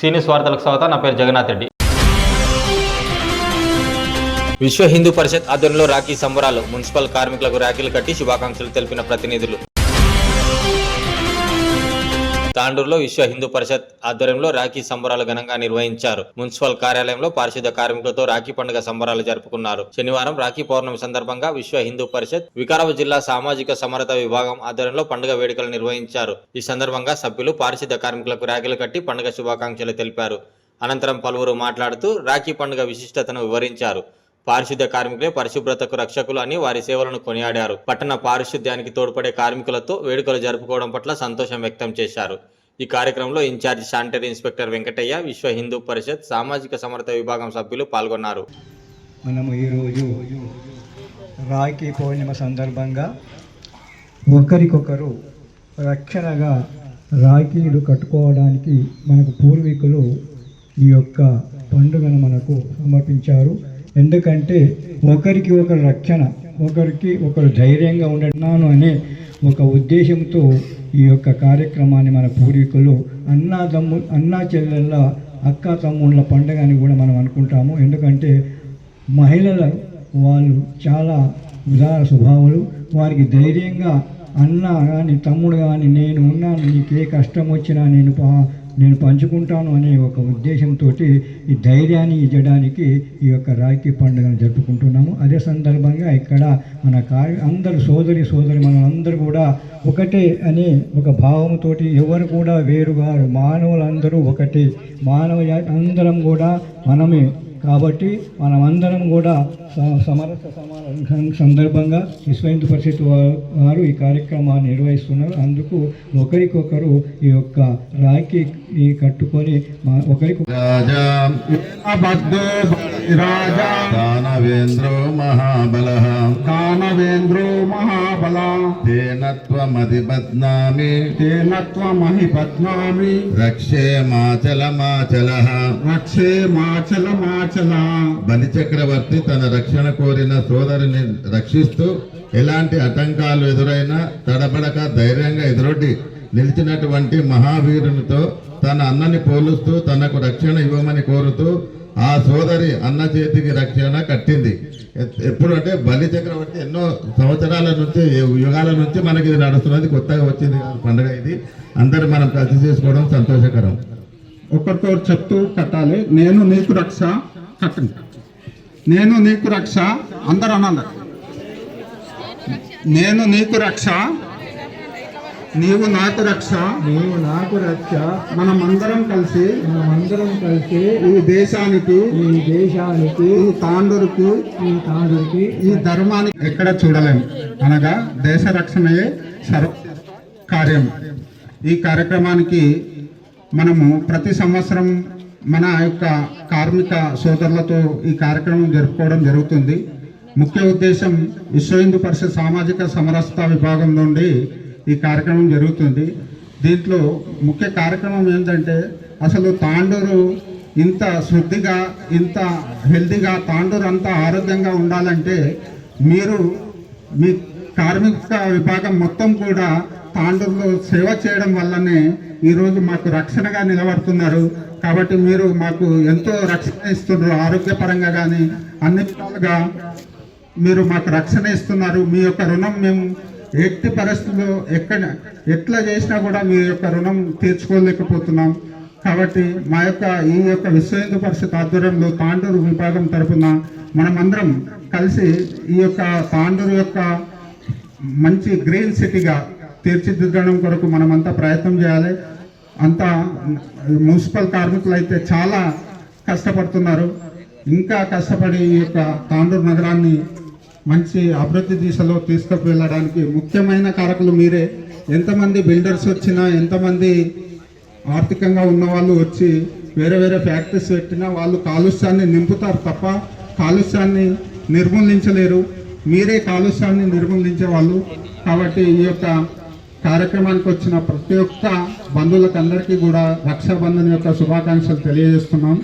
సీనియస్ వార్తలకు స్వాగతం. నా పేరు జగన్నాథ్ రెడ్డి. విశ్వ హిందూ పరిషత్ ఆధ్వర్యంలో రాఖీ సంబరాలు. మున్సిపల్ కార్మికులకు రాఖీలు కట్టి శుభాకాంక్షలు తెలిపిన ప్రతినిధులు. తాండూరులో విశ్వ హిందూ పరిషత్ ఆధ్వర్యంలో రాఖీ సంబరాలు ఘనంగా నిర్వహించారు. మున్సిపల్ కార్యాలయంలో పారిశుద్ధ కార్మికులతో రాఖీ పండుగ సంబరాలు జరుపుకున్నారు. శనివారం రాఖీ పౌర్ణమి సందర్భంగా విశ్వ హిందూ పరిషత్ వికారాబాద్ జిల్లా సామాజిక సమరత విభాగం ఆధ్వర్యంలో పండుగ వేడుకలు నిర్వహించారు. ఈ సందర్భంగా సభ్యులు పారిశుద్ధ కార్మికులకు రాఖీలు కట్టి పండుగ శుభాకాంక్షలు తెలిపారు. అనంతరం పలువురు మాట్లాడుతూ రాఖీ పండుగ విశిష్టతను వివరించారు. పారిశుద్ధ కార్మికులే పరిశుభ్రతకు రక్షకులు అని వారి సేవలను కొనియాడారు. పట్టణ పారిశుద్ధ్యానికి తోడ్పడే కార్మికులతో వేడుకలు జరుపుకోవడం పట్ల సంతోషం వ్యక్తం చేశారు. ఈ కార్యక్రమంలో ఇన్ఛార్జ్ శానిటరీ ఇన్స్పెక్టర్ వెంకటయ్య విశ్వ హిందూ పరిషత్ సామాజిక సమర్థ విభాగం సభ్యులు పాల్గొన్నారు. మనము ఈరోజు రాఖీ పౌర్ణిమ సందర్భంగా ఒకరికొకరు రక్షణగా రాఖీలు కట్టుకోవడానికి మనకు పూర్వీకులు ఈ యొక్క పండుగను మనకు సమర్పించారు. ఎందుకంటే ఒకరికి ఒకరు రక్షణ ఒకరికి ఒకరు ధైర్యంగా ఉండన్నాను అనే ఒక ఉద్దేశంతో ఈ యొక్క కార్యక్రమాన్ని మన పూర్వీకులు అన్నా తమ్ము అన్నా చెల్లెళ్ళ అక్క తమ్ముళ్ళ పండుగ అని కూడా మనం అనుకుంటాము. ఎందుకంటే మహిళల వాళ్ళు చాలా ఉదార స్వభావాలు. వారికి ధైర్యంగా అన్న కానీ తమ్ముడు కానీ నేను ఉన్నాను నీకు ఏ కష్టం వచ్చినా నేను పా నేను పంచుకుంటాను అనే ఒక ఉద్దేశంతో ఈ ధైర్యాన్ని ఇవ్వడానికి ఈ యొక్క రాఖీ పండుగను జరుపుకుంటున్నాము. అదే సందర్భంగా ఇక్కడ మన కార్య అందరు సోదరి సోదరి మనందరూ కూడా ఒకటే అనే ఒక భావంతో ఎవరు కూడా వేరుగారు. మానవులందరూ ఒకటే. మానవ అందరం కూడా మనమే. కాబట్టి మనమందరం కూడా సమరస సమాన సందర్భంగా విశ్వ హిందూ పరిషత్ వారు ఈ కార్యక్రమాన్ని నిర్వహిస్తున్నారు. అందుకు ఒకరికొకరు ఈ యొక్క రాఖీ కట్టుకొని ఒకరికి రాజా బద్ధో రాజా. దానవేంద్రో మహాబలః. దానవేంద్రో మహాబల. తేన త్వమధిపద్నామి. తేన త్వమహి పద్నామి రక్షే మాచలమాచలః. రక్షే మాచల మాచల బలిచక్రవర్తి తన రక్షణ కోరిన సోదరిని రక్షిస్తూ ఎలాంటి ఆటంకాలు ఎదురైనా తడబడక ధైర్యంగా ఎదురొడ్డి నిలిచినటువంటి మహావీరునితో తన అన్నని పోలుస్తూ తనకు రక్షణ ఇవ్వమని కోరుతూ ఆ సోదరి అన్న చేతికి రక్షణ కట్టింది. ఎప్పుడు అంటే బలి చక్రవర్తి ఎన్నో సంవత్సరాల నుంచి యుగాల నుంచి మనకి ఇది నడుస్తున్నది కొత్తగా వచ్చింది పండుగ ఇది. అందరూ మనం కలిసి చేసుకోవడం సంతోషకరం. ఒకరితో చెప్తూ కట్టాలి నేను నీకు రక్ష నేను నీకు రక్ష. అందరు అనాలి. నేను నీకు రక్ష. నీవు నాకు రక్ష. నీవు నాకు రక్ష. మనమందరం కలిసి మనమందరం కలిసి ఈ దేశానికి ఈ దేశానికి ఈ తాండూరుకి ఈ తాడుకి ఈ ధర్మానికి ఎక్కడ చూడలేం అనగా దేశ రక్షణయే సర్వ కార్యం. ఈ కార్యక్రమానికి మనము ప్రతి సంవత్సరం మన యొక్క కార్మిక సోదరులతో ఈ కార్యక్రమం జరుపుకోవడం జరుగుతుంది. ముఖ్య ఉద్దేశం విశ్వ హిందూ పరిషత్ సామాజిక సమరసత విభాగం నుండి ఈ కార్యక్రమం జరుగుతుంది. దీంట్లో ముఖ్య కార్యక్రమం ఏంటంటే అసలు తాండూరు ఇంత శుద్ధిగా ఇంత హెల్దీగా తాండూరు అంతా ఆరోగ్యంగా ఉండాలంటే మీరు మీ కార్మిక విభాగం మొత్తం కూడా తాండూరులో సేవ చేయడం వల్లనే ఈరోజు మాకు రక్షణగా నిలబడుతున్నారు. కాబట్టి మీరు మాకు ఎంతో రక్షణ ఇస్తున్నారు. ఆరోగ్యపరంగా కానీ అన్ని విధాలుగా మీరు మాకు రక్షణ ఇస్తున్నారు. మీ యొక్క రుణం మేము ఎట్టి పరిస్థితుల్లో ఎక్కడ ఎట్లా చేసినా కూడా మీ యొక్క రుణం తీర్చుకోలేకపోతున్నాం. కాబట్టి మా యొక్క ఈ యొక్క విశ్వ హిందూ పరిషత్ ఆధ్వర్యంలో తాండూరు విభాగం తరఫున మనమందరం కలిసి ఈ యొక్క తాండూరు యొక్క మంచి గ్రీన్ సిటీగా తీర్చిదిద్దడం కొరకు మనమంతా ప్రయత్నం చేయాలి. అంతా మున్సిపల్ కార్మికులు అయితే చాలా కష్టపడుతున్నారు. ఇంకా కష్టపడి ఈ యొక్క తాండూరు నగరాన్ని మంచి అభివృద్ధి దిశలో తీసుకు వెళ్ళడానికి ముఖ్యమైన కారకులు మీరే. ఎంతమంది బిల్డర్స్ వచ్చినా ఎంతమంది ఆర్థికంగా ఉన్న వాళ్ళు వచ్చి వేరే వేరే ఫ్యాక్టరీస్ పెట్టినా వాళ్ళు కాలుష్యాన్ని నింపుతారు తప్ప కాలుష్యాన్ని నిర్మూలించలేరు. మీరే కాలుష్యాన్ని నిర్మూలించే వాళ్ళు కాబట్టి ఈ యొక్క కార్యక్రమానికి వచ్చిన ప్రతి ఒక్క బంధువులకు అందరికీ కూడా రక్షాబంధన్ యొక్క శుభాకాంక్షలు తెలియజేస్తున్నాం.